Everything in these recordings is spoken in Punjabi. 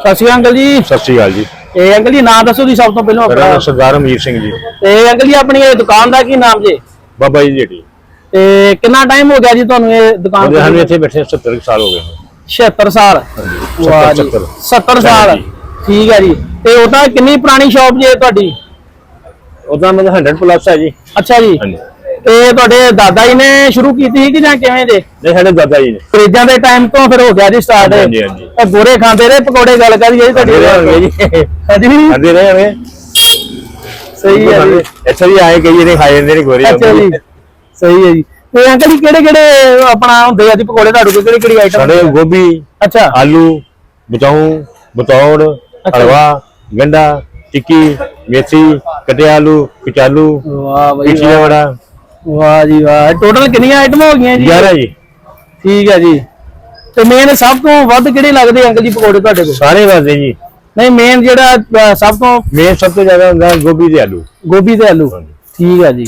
ਸਤਿ ਸ਼੍ਰੀ ਅਕਾਲ ਅੰਕਲ ਜੀ। ਸਤਿ ਸ਼੍ਰੀ ਅਕਾਲ ਜੀ। ਇਹ ਅੰਕਲ ਜੀ ਨਾਮ ਦੱਸੋ ਜੀ ਸਭ ਤੋਂ ਪਹਿਲਾਂ ਮੇਰਾ ਆਪਣਾ। ਨਾਮ ਸਰਦਾਰ ਅਮੀਰ ਸਿੰਘ ਜੀ। ਤੇ ਅੰਕਲ ਜੀ ਆਪਣੀ ਇਹ ਦੁਕਾਨ ਦਾ ਕੀ ਨਾਮ ਜੇ? ਬਾਬਾ ਜੀ ਜਿਹੜੀ। ਤੇ ਕਿੰਨਾ ਟਾਈਮ ਹੋ ਗਿਆ ਜੀ ਤੁਹਾਨੂੰ ਇਹ ਦੁਕਾਨ ਉਹਦੇ ਸਾਨੂੰ ਤੇ ਇੱਥੇ ਬੈਠੇ 70 ਕੁ ਸਾਲ ਹੋ ਗਏ 76 ਸਾਲ। ਵਾਹ ਜੀ 70 70 ਸਾਲ। ਠੀਕ ਹੈ ਜੀ। ਤੇ ਉਹ ਤਾਂ ਕਿੰਨੀ ਪੁਰਾਣੀ ਸ਼ਾਪ ਜੇ ਤੁਹਾਡੀ? ਉਹਦਾ ਮਤਲਬ 100 ਪਲੱਸ ਹੈ ਜੀ। ਅੱਛਾ ਜੀ। ਹਾਂਜੀ। ਤੇ ਤੁਹਾਡੇ ਦਾਦਾ ਜੀ ਨੇ ਸ਼ੁਰੂ ਕੀਤੀ ਸੀ ਕਿ ਜਾਂ ਕਿਵੇਂ ਜੇ? ਨਹੀਂ ਸਾਡੇ ਦਾਦਾ ਜੀ ਨੇ। ਫਰਿੱਜਾਂ ਦੇ ਟਾਈਮ ਤੋਂ ਫਿਰ ਹੋ ਗਿਆ ਜੀ ਸਟਾਰਟ ਹਾਂਜੀ, ਹਾਂਜੀ। ਇਹ ਗੋਰੇ ਖਾਂਦੇ ਰਹੇ ਪਕੌੜੇ ਗੱਲ ਕਰੀਏ ਜੀ ਤੁਹਾਡੀ। ਹਾਂਜੀ। ਰਹੇ ਹੋਗੇ ਸਹੀ ਹੈ ਜੀ। ਇੱਥੇ ਵੀ ਆਏ ਕਈ ਜਿਹੜੇ ਖਾਏ ਜਾਂਦੇ ਨੇ ਗੋਰੇ। ਅੱਛਾ ਜੀ। ਸਹੀ ਹੈ ਜੀ। ਤੇ ਅੰਕਲ ਜੀ ਕਿਹੜੇ ਕਿਹੜੇ ਆਪਣਾ ਹੁੰਦੇ ਆ ਜੀ ਪਕੌੜੇ ਤੁਹਾਡੇ ਕੋਲ? ਕਿਹੜੀ ਕਿਹੜੀ ਆਈਟਮ ਸਾਡੇ ਗੋਭੀ ਅੱਛਾ। ਆਲੂ ਬਤਾਉ ਬਤੌੜ ਹਲਵਾ ਗੰਡਾ ਟਿੱਕੀ ਮੇਥੀ ਕਟਿਆ ਆਲੂ ਕਚਾਲੂ ਵਾਹ ਬਈ ਪਿਛਲੇ ਵੜਾ ਵਾਹ ਜੀ ਵਾਹ। ਟੋਟਲ ਕਿੰਨੀਆਂ ਆਈਟਮਾਂ ਹੋ ਗਈਆਂ ਜੀ? 11 ਜੀ। ਠੀਕ ਹੈ ਜੀ। ਤੇ ਮੇਨ ਸਭ ਤੋਂ ਵੱਧ ਕਿਹੜੇ ਲੱਗਦੇ ਅੰਕਲ ਜੀ ਪਕੌੜੇ ਤੁਹਾਡੇ ਕੋਲ? ਸਾਰੇ ਵਾਦੇ ਜੀ। ਨਹੀਂ ਮੇਨ ਜਿਹੜਾ ਸਭ ਤੋਂ ਮੇਨ ਸਭ ਤੋਂ ਜ਼ਿਆਦਾ ਹੁੰਦਾ ਗੋਭੀ ਤੇ ਆਲੂ। ਗੋਭੀ ਤੇ ਆਲੂ। ਠੀਕ ਹੈ ਜੀ।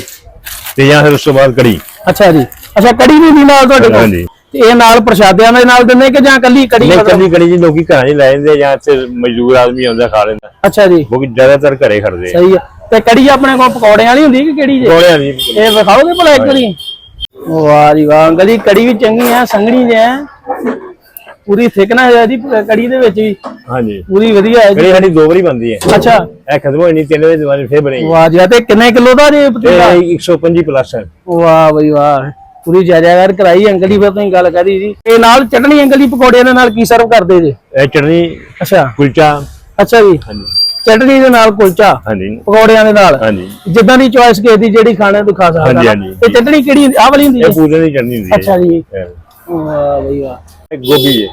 ਤੇ ਜਾਂ ਫਿਰ ਉਸ ਤੋਂ ਬਾਅਦ ਕੜੀ। ਅੱਛਾ ਜੀ। ਅੱਛਾ ਕੜੀ ਵੀ ਦੀ ਨਾਲ ਤੁਹਾਡੇ ਕੋਲ? ਹਾਂਜੀ। ਤੇ ਇਹ ਨਾਲ ਪ੍ਰਸ਼ਾਦਿਆਂ ਦੇ ਨਾਲ ਦਿੰਦੇ ਕਿ ਜਾਂ ਕੱਲੀ ਕੜੀ ਨਹੀਂ ਮਤਲਬ? ਕੱਲੀ ਕੜੀ ਜੀ ਲੋਕੀ ਘਰਾਂ 'ਚ ਲੈ ਜਾਂਦੇ ਆ ਜਾਂ ਇੱਥੇ ਮਜ਼ਦੂਰ ਆਦਮੀ ਆਉਂਦਾ ਖਾ ਲੈਂਦਾ। ਅੱਛਾ ਜੀ। ਉਹ ਜ਼ਿਆਦਾਤਰ ਘਰੇ ਖੜਦੇ ਆ। ਸਹੀ ਹੈ। ਤੇ ਕੜੀ ਆਪਣੇ ਕੋਲ ਪਕੌੜਿਆਂ ਵਾਲੀ ਹੁੰਦੀ ਕਿ ਕਿਹੜੀ ਜੀ? ਕੋਲਿਆਂ ਦੀ ਇਹ ਵਿਖਾਓਗੇ ਭਲਾ ਇੱਕ ਵਾਰੀ? ਵਾਹ ਜੀ ਵਾਹ ਅੰਕਲ ਜੀ ਕੜੀ ਵੀ ਚੰਗੀ ਆ ਸੰਘਣੀ ਜੇ ਆ। ਪੂਰੀ ਥਿਕਨੈਸ ਹੈ ਜੀ ਕੜੀ ਦੇ ਵਿੱਚ ਵੀ। ਹਾਂਜੀ। ਪੂਰੀ ਵਧੀਆ ਹੈ ਜੀ। ਕੜੀ ਸਾਡੀ ਦੋ ਵਾਰੀ ਬੰਦੀ ਹੈ। ਅੱਛਾ। ਇਹ ਖਤਮ ਹੋਈ ਨਹੀਂ ਤਿੰਨ ਵਜੇ ਦੁਬਾਰਾ ਫੇਰ ਬਣੀ ਵਾਹ ਜੀ ਤੇ ਕਿੰਨੇ ਕਿਲੋ ਦਾ ਜੀ ਪਤੀਲਾ? ਇਹ 125 ਪਲੱਸ ਹੈ। ਵਾਹ ਬਈ ਵਾਹ ਪੂਰੀ ਜਾਇਜ਼ਾਗਰ ਕਰਾਈ ਅੰਕਲ ਜੀ ਫਿਰ ਤੁਸੀਂ ਗੱਲ ਕਰੀ ਜੀ। ਇਹ ਨਾਲ ਚਟਣੀ ਅੰਕਲ ਜੀ ਪਕੌੜਿਆਂ ਦੇ ਨਾਲ ਕੀ ਸਰਵ ਕਰਦੇ ਜੀ? ਇਹ ਚਟਨੀ ਅੱਛਾ। ਕੁਲਚਾ। ਅੱਛਾ ਜੀ। ਹਾਂਜੀ। ਚਟਣੀ ਦੇ ਨਾਲ ਕੁਲਚਾ ਹਾਂਜੀ। ਪਕੌੜਿਆਂ ਦੇ ਨਾਲ। ਹਾਂਜੀ। ਜਿੱਦਾਂ ਦੀ ਚੋਇਸ ਕਿਸੇ ਦੀ ਜਿਹੜੀ ਖਾਣੇ ਤੋਂ ਖਾ ਸਕਦਾ। ਹਾਂਜੀ। ਤੇ ਚਟਣੀ ਕਿਹੜੀ ਆਹ ਵਾਲੀ ਹੁੰਦੀ ਇਹ ਹੈ ਪੂਰੇ ਦੀ ਚਟਨੀ ਹੁੰਦੀ ਹੈ। ਅੱਛਾ ਜੀ। ਇਹ ਵਾਹ ਬਈ ਵਾਹ। ਗੋਭੀ ਹੈ।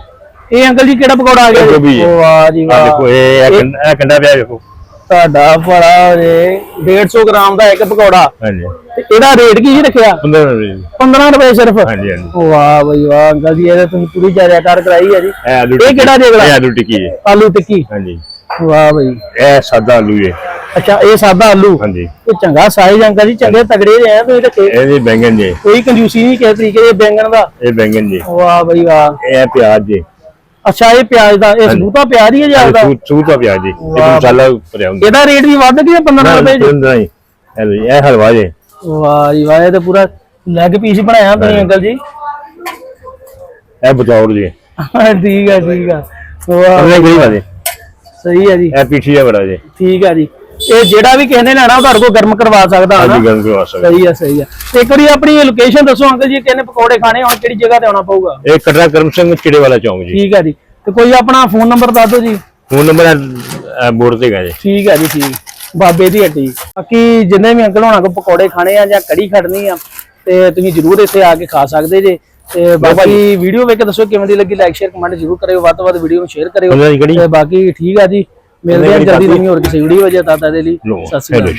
ਇਹ ਅੰਕਲ ਜੀ ਕਿਹੜਾ ਪਕੌੜਾ ਆ ਗਿਆ? ਇਹ ਜੀ? ਗੋਭੀ ਹੈ। ਵਾਹ ਜੀ ਆ ਵਾਹ। ਦੇਖੋ ਇਹ ਇਹ ਕੰਡਾ- ਇਹ ਕੰਡਾ ਪਿਆ ਦੇਖੋ। ਤੁਹਾਡਾ ਬੜਾ ਜੇ 150 ਗ੍ਰਾਮ ਦਾ ਇੱਕ ਪਕੌੜਾ। ਹਾਂਜੀ। ਤੇ ਇਹਦਾ ਰੇਟ ਕੀ ਜੀ ਰੱਖਿਆ? 15 ਰੁਪਏ ਜੀ। 15 ਰੁਪਏ ਸਿਰਫ? ਹਾਂਜੀ ਹਾਂਜੀ। ਵਾਹ ਬਈ ਵਾਹ ਅੰਕਲ ਜੀ ਇਹਦੇ ਤੁਸੀਂ ਪੂਰੀ ਜਾਇਜ਼ਾਕਾਰ ਕਰਾਈ ਹੈ ਜੀ। ਇਹ ਆਲੂ ਇਹ ਕਿਹੜਾ ਟਿੱਕੀ- ਦੇਗਲਾ? ਇਹ ਆਲੂ ਟਿੱਕੀ ਹੈ। ਆਲੂ ਟਿੱਕੀ। ਹਾਂਜੀ। ਵਾਹ ਬਈ। ਇਹ ਸਾਦਾ ਆਲੂ ਹੈ ਅੱਛਾ ਇਹ ਸਾਦਾ ਆਲੂ? ਹਾਂਜੀ। ਇਹ ਚੰਗਾ ਸਾਈਜ਼ ਅੰਕਲ ਜੀ ਚੰਗੇ ਤਗੜੇ ਜਿਹੇ ਆ ਤੁਸੀਂ ਰੱਖੇ ਇਹਦੇ ਬੈਂਗਨ ਜੀ। ਕੋਈ ਕੰਜੂਸੀ ਨਹੀਂ ਕਿਸੇ ਤਰੀਕੇ ਦੇ ਬੈਂਗਣ ਦਾ। ਇਹ ਬੈਂਗਨ ਜੀ। ਵਾਹ ਬਈ ਵਾਹ। ਇਹ ਪਿਆਜ਼ ਜੀ। ਅੱਛਾ ਇਹ ਪਿਆਜ਼ ਦਾ ਇਹ ਸਬੂਤਾ ਪਿਆਜ਼ ਹੀ ਹੈ ਜੀ ਦਾ ਪਿਆਜ਼ ਜੀ। ਇਹ। ਮਸਾਲਾ ਉੱਪਰ ਆਉਂਦਾ ਇਹਦਾ ਰੇਟ ਵੀ ਵੱਧ ਗਿਆ 15 ਰੁਪਏ ਜੀ ਨਹੀਂ। ਇਹ ਜੀ, ਇਹ ਹਲਵਾ ਜੀ। ਵਾਹ ਜੀ ਵਾਹ ਇਹ ਤੇ ਪੂਰਾ ਲੈਗ ਪੀਸ ਬਣਾਇਆ ਤੁਸੀਂ ਅੰਕਲ ਜੀ। ਇਹ ਬਤੌੜ ਜੀ। ਠੀਕ ਹੈ ਠੀਕ ਹੈ। ਵਾਹ। ਉਹਨੇ ਗਈ ਵਾਦੇ ਸਹੀ ਹੈ ਜੀ। ਇਹ ਪੀਠੀ ਦਾ ਬੜਾ ਜੀ। ਠੀਕ ਹੈ ਜੀ। ਇਹ ਜਿਹੜਾ ਵੀ ਕਿਸੇ ਨੇ ਲੈਣਾ ਉਹ ਤੁਹਾਡੇ ਕੋਲ ਗਰਮ ਕਰਵਾ ਸਕਦਾ ਹੈ ਹਾਂਜੀ ਗਰਮ ਕਰਵਾ ਸਕਦੇ। ਸਹੀ ਹੈ ਸਹੀ ਹੈ। ਤੇ ਇੱਕ ਵਾਰੀ ਆਪਣੀ ਲੋਕੇਸ਼ਨ ਦੱਸੋ ਅੰਕਲ ਜੀ ਕਿਹਨੇ ਪਕੌੜੇ ਖਾਣੇ ਹੁਣ ਕਿਹੜੀ ਜਗ੍ਹਾ ਤੇ ਆਉਣਾ ਪਊਗਾ? ਇਹ ਕਟਰਾ ਕਰਮ ਸਿੰਘ ਚਿੜੇ ਵਾਲਾ ਚੌਂਕ ਜੀ। ਠੀਕ ਹੈ ਜੀ। ਤੇ ਕੋਈ ਆਪਣਾ ਫੋਨ ਨੰਬਰ ਦੱਸ ਦਿਓ ਜੀ। ਫੋਨ ਨੰਬਰ ਬੋਰਡ ਤੇ ਗਾ ਜੀ। ਠੀਕ ਹੈ ਜੀ ਠੀਕ। ਬਾਬੇ ਦੀ ਹੱਟੀ ਬਾਕੀ ਜਿੰਨੇ ਵੀ ਅੰਕਲ ਹੋਣਾ ਕੋ ਪਕੌੜੇ ਖਾਣੇ ਆ ਜਾਂ ਕੜੀ ਖੜਨੀ ਆ ਤੇ ਤੁਸੀਂ ਜਰੂਰ ਇੱਥੇ ਆ ਕੇ ਖਾ ਸਕਦੇ ਜੇ। ਤੇ ਬਾਕੀ ਵੀਡੀਓ ਵੇਖ ਕੇ ਦੱਸੋ ਕਿਵੇਂ ਦੀ ਲੱਗੀ ਲਾਈਕ ਸ਼ੇਅਰ ਕਮੈਂਟ ਜਰੂਰ ਕਰਿਓ ਵੱਧ ਤੋਂ ਵੱਧ ਵੀਡੀਓ ਨੂੰ ਸ਼ੇਅਰ ਕਰਿਓ ਤੇ ਬਾਕੀ ਠੀਕ ਆ ਜੀ ਮਿਲਦੇ ਦੀ ਜਲਦੀ। ਤੁਸੀਂ ਹੋਰ ਕਿਸੇ ਵੀਡੀਓ ਵਜੇ ਤਦ ਤੱਕ ਦੇ ਲਈ ਸਤਿ ਸ਼੍ਰੀ ਅਕਾਲ।